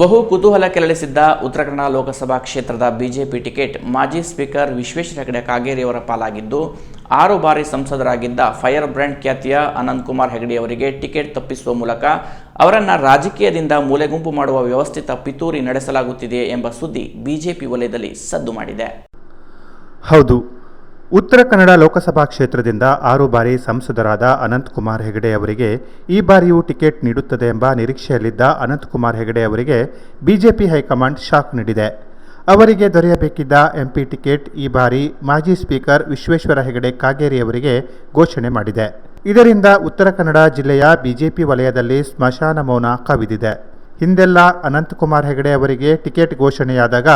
ಬಹು ಕುತೂಹಲ ಕೆರಳಿಸಿದ್ದ ಉತ್ತರ ಕನ್ನಡ ಲೋಕಸಭಾ ಕ್ಷೇತ್ರದ ಬಿಜೆಪಿ ಟಿಕೆಟ್ ಮಾಜಿ ಸ್ಪೀಕರ್ ವಿಶ್ವೇಶ್ವರ ಹೆಗಡೆ ಕಾಗೇರಿಯವರ ಪಾಲಾಗಿದ್ದು, ಆರು ಬಾರಿ ಸಂಸದರಾಗಿದ್ದ ಫೈರ್ ಬ್ರ್ಯಾಂಡ್ ಖ್ಯಾತಿಯ ಅನಂತ್ ಕುಮಾರ್ ಹೆಗಡೆ ಅವರಿಗೆ ಟಿಕೆಟ್ ತಪ್ಪಿಸುವ ಮೂಲಕ ಅವರನ್ನು ರಾಜಕೀಯದಿಂದ ಮೂಲೆಗುಂಪು ಮಾಡುವ ವ್ಯವಸ್ಥಿತ ಪಿತೂರಿ ನಡೆಸಲಾಗುತ್ತಿದೆ ಎಂಬ ಸುದ್ದಿ ಬಿಜೆಪಿ ವಲಯದಲ್ಲಿ ಸದ್ದು ಮಾಡಿದೆ. ಹೌದು. ಉತ್ತರ ಕನ್ನಡ ಲೋಕಸಭಾ ಕ್ಷೇತ್ರದಿಂದ ಆರು ಬಾರಿ ಸಂಸದರಾದ ಅನಂತಕುಮಾರ್ ಹೆಗಡೆ ಅವರಿಗೆ ಈ ಬಾರಿಯೂ ಟಿಕೆಟ್ ನೀಡುತ್ತದೆ ಎಂಬ ನಿರೀಕ್ಷೆಯಲ್ಲಿದ್ದ ಅನಂತಕುಮಾರ್ ಹೆಗಡೆ ಅವರಿಗೆ ಬಿಜೆಪಿ ಹೈಕಮಾಂಡ್ ಶಾಕ್ ನೀಡಿದೆ. ಅವರಿಗೆ ದೊರೆಯಬೇಕಿದ್ದ ಎಂಪಿ ಟಿಕೆಟ್ ಈ ಬಾರಿ ಮಾಜಿ ಸ್ಪೀಕರ್ ವಿಶ್ವೇಶ್ವರ ಹೆಗಡೆ ಕಾಗೇರಿ ಅವರಿಗೆ ಘೋಷಣೆ ಮಾಡಿದೆ. ಇದರಿಂದ ಉತ್ತರ ಕನ್ನಡ ಜಿಲ್ಲೆಯ ಬಿಜೆಪಿ ವಲಯದಲ್ಲಿ ಸ್ಮಶಾನ ಮೌನ ಕವಿದಿದೆ. ಹಿಂದೆಲ್ಲ ಅನಂತಕುಮಾರ್ ಹೆಗಡೆ ಅವರಿಗೆ ಟಿಕೆಟ್ ಘೋಷಣೆಯಾದಾಗ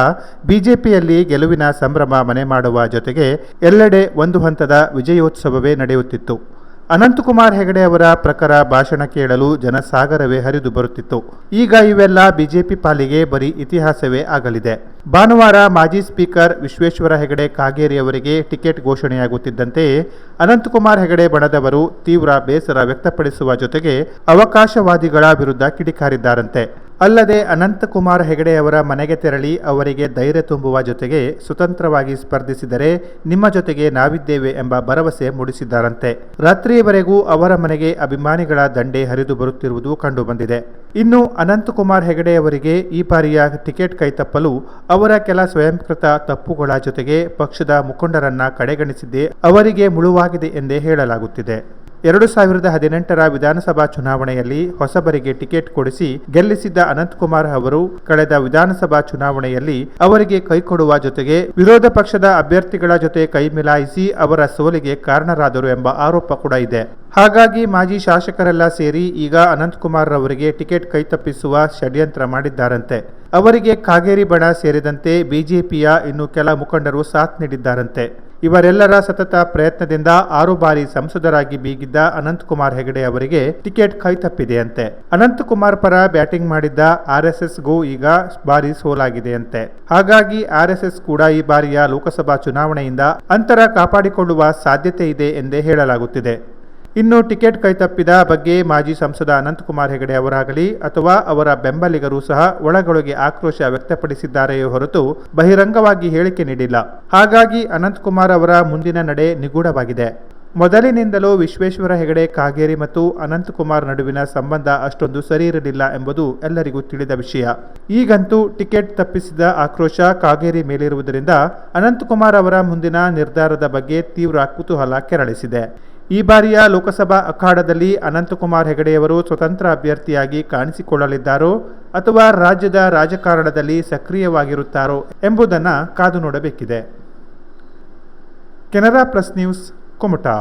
ಬಿಜೆಪಿಯಲ್ಲಿ ಗೆಲುವಿನ ಸಂಭ್ರಮ ಮನೆ ಮಾಡುವ ಜೊತೆಗೆ ಎಲ್ಲೆಡೆ ಒಂದು ಹಂತದ ವಿಜಯೋತ್ಸವವೇ ನಡೆಯುತ್ತಿತ್ತು. ಅನಂತಕುಮಾರ್ ಹೆಗಡೆ ಅವರ ಪ್ರಕಾರ ಭಾಷಣ ಕೇಳಲು ಜನಸಾಗರವೇ ಹರಿದು ಬರುತ್ತಿತ್ತು. ಈಗ ಇವೆಲ್ಲ ಬಿಜೆಪಿ ಪಾಲಿಗೆ ಬರೀ ಇತಿಹಾಸವೇ ಆಗಲಿದೆ. ಭಾನುವಾರ ಮಾಜಿ ಸ್ಪೀಕರ್ ವಿಶ್ವೇಶ್ವರ ಹೆಗಡೆ ಕಾಗೇರಿ ಅವರಿಗೆ ಟಿಕೆಟ್ ಘೋಷಣೆಯಾಗುತ್ತಿದ್ದಂತೆಯೇ ಅನಂತಕುಮಾರ್ ಹೆಗಡೆ ಬಣದವರು ತೀವ್ರ ಬೇಸರ ವ್ಯಕ್ತಪಡಿಸುವ ಜೊತೆಗೆ ಅವಕಾಶವಾದಿಗಳ ವಿರುದ್ಧ ಕಿಡಿಕಾರಿದ್ದಾರಂತೆ. ಅಲ್ಲದೆ ಅನಂತಕುಮಾರ್ ಹೆಗಡೆಯವರ ಮನೆಗೆ ತೆರಳಿ ಅವರಿಗೆ ಧೈರ್ಯ ತುಂಬುವ ಜೊತೆಗೆ ಸ್ವತಂತ್ರವಾಗಿ ಸ್ಪರ್ಧಿಸಿದರೆ ನಿಮ್ಮ ಜೊತೆಗೆ ನಾವಿದ್ದೇವೆ ಎಂಬ ಭರವಸೆ ಮೂಡಿಸಿದ್ದಾರಂತೆ. ರಾತ್ರಿಯವರೆಗೂ ಅವರ ಮನೆಗೆ ಅಭಿಮಾನಿಗಳ ದಂಡೆ ಹರಿದು ಬರುತ್ತಿರುವುದು ಕಂಡುಬಂದಿದೆ. ಇನ್ನು ಅನಂತಕುಮಾರ್ ಹೆಗಡೆಯವರಿಗೆ ಈ ಬಾರಿಯ ಟಿಕೆಟ್ ಕೈತಪ್ಪಲು ಅವರ ಕೆಲ ಸ್ವಯಂಕೃತ ತಪ್ಪುಗಳ ಜೊತೆಗೆ ಪಕ್ಷದ ಮುಖಂಡರನ್ನ ಕಡೆಗಣಿಸಿದ್ದೇ ಅವರಿಗೆ ಮುಳುವಾಗಿದೆ ಎಂದೇ ಹೇಳಲಾಗುತ್ತಿದೆ. ಎರಡು ಸಾವಿರದ ಹದಿನೆಂಟರ ವಿಧಾನಸಭಾ ಚುನಾವಣೆಯಲ್ಲಿ ಹೊಸಬರಿಗೆ ಟಿಕೆಟ್ ಕೊಡಿಸಿ ಗೆಲ್ಲಿಸಿದ್ದ ಅನಂತಕುಮಾರ್ ಅವರು ಕಳೆದ ವಿಧಾನಸಭಾ ಚುನಾವಣೆಯಲ್ಲಿ ಅವರಿಗೆ ಕೈಕೊಡುವ ಜೊತೆಗೆ ವಿರೋಧ ಪಕ್ಷದ ಅಭ್ಯರ್ಥಿಗಳ ಜೊತೆ ಕೈ ಮಿಲಾಯಿಸಿ ಅವರ ಸೋಲಿಗೆ ಕಾರಣರಾದರು ಎಂಬ ಆರೋಪ ಕೂಡ ಇದೆ. ಹಾಗಾಗಿ ಮಾಜಿ ಶಾಸಕರೆಲ್ಲ ಸೇರಿ ಈಗ ಅನಂತಕುಮಾರ್ ಅವರಿಗೆ ಟಿಕೆಟ್ ಕೈತಪ್ಪಿಸುವ ಷಡ್ಯಂತ್ರ ಮಾಡಿದ್ದಾರಂತೆ. ಅವರಿಗೆ ಕಾಗೇರಿ ಬಣ ಸೇರಿದಂತೆ ಬಿಜೆಪಿಯ ಇನ್ನು ಕೆಲ ಮುಖಂಡರು ಸಾಥ್ ನೀಡಿದ್ದಾರಂತೆ. ಇವರೆಲ್ಲರ ಸತತ ಪ್ರಯತ್ನದಿಂದ ಆರು ಬಾರಿ ಸಂಸದರಾಗಿ ಬೀಗಿದ್ದ ಅನಂತಕುಮಾರ್ ಹೆಗಡೆ ಅವರಿಗೆ ಟಿಕೆಟ್ ಕೈತಪ್ಪಿದೆಯಂತೆ. ಅನಂತಕುಮಾರ್ ಪರ ಬ್ಯಾಟಿಂಗ್ ಮಾಡಿದ್ದ ಆರ್ಎಸ್ಎಸ್ಗೂ ಈಗ ಬಾರಿ ಸೋಲಾಗಿದೆಯಂತೆ. ಹಾಗಾಗಿ ಆರ್ಎಸ್ಎಸ್ ಕೂಡ ಈ ಬಾರಿಯ ಲೋಕಸಭಾ ಚುನಾವಣೆಯಿಂದ ಅಂತರ ಕಾಪಾಡಿಕೊಳ್ಳುವ ಸಾಧ್ಯತೆ ಇದೆ ಎಂದೇ ಹೇಳಲಾಗುತ್ತಿದೆ. ಇನ್ನು ಟಿಕೆಟ್ ಕೈತಪ್ಪಿದ ಬಗ್ಗೆ ಮಾಜಿ ಸಂಸದ ಅನಂತಕುಮಾರ್ ಹೆಗಡೆ ಅವರಾಗಲಿ ಅಥವಾ ಅವರ ಬೆಂಬಲಿಗರು ಸಹ ಒಳಗೊಳಗೆ ಆಕ್ರೋಶ ವ್ಯಕ್ತಪಡಿಸಿದ್ದಾರೆಯೇ ಹೊರತು ಬಹಿರಂಗವಾಗಿ ಹೇಳಿಕೆ ನೀಡಿಲ್ಲ. ಹಾಗಾಗಿ ಅನಂತಕುಮಾರ್ ಅವರ ಮುಂದಿನ ನಡೆ ನಿಗೂಢವಾಗಿದೆ. ಮೊದಲಿನಿಂದಲೂ ವಿಶ್ವೇಶ್ವರ ಹೆಗಡೆ, ಕಾಗೇರಿ ಮತ್ತು ಅನಂತಕುಮಾರ್ ನಡುವಿನ ಸಂಬಂಧ ಅಷ್ಟೊಂದು ಸರಿ ಇರಲಿಲ್ಲ ಎಂಬುದು ಎಲ್ಲರಿಗೂ ತಿಳಿದ ವಿಷಯ. ಈಗಂತೂ ಟಿಕೆಟ್ ತಪ್ಪಿಸಿದ ಆಕ್ರೋಶ ಕಾಗೇರಿ ಮೇಲಿರುವುದರಿಂದ ಅನಂತಕುಮಾರ್ ಅವರ ಮುಂದಿನ ನಿರ್ಧಾರದ ಬಗ್ಗೆ ತೀವ್ರ ಕುತೂಹಲ ಕೆರಳಿಸಿದೆ. ಈ ಬಾರಿಯ ಲೋಕಸಭಾ ಅಖಾಡದಲ್ಲಿ ಅನಂತಕುಮಾರ್ ಹೆಗಡೆಯವರು ಸ್ವತಂತ್ರ ಅಭ್ಯರ್ಥಿಯಾಗಿ ಕಾಣಿಸಿಕೊಳ್ಳಲಿದ್ದಾರೋ ಅಥವಾ ರಾಜ್ಯದ ರಾಜಕಾರಣದಲ್ಲಿ ಸಕ್ರಿಯವಾಗಿರುತ್ತಾರೋ ಎಂಬುದನ್ನು ಕಾದು ನೋಡಬೇಕಿದೆ. Canara press news, Kumta.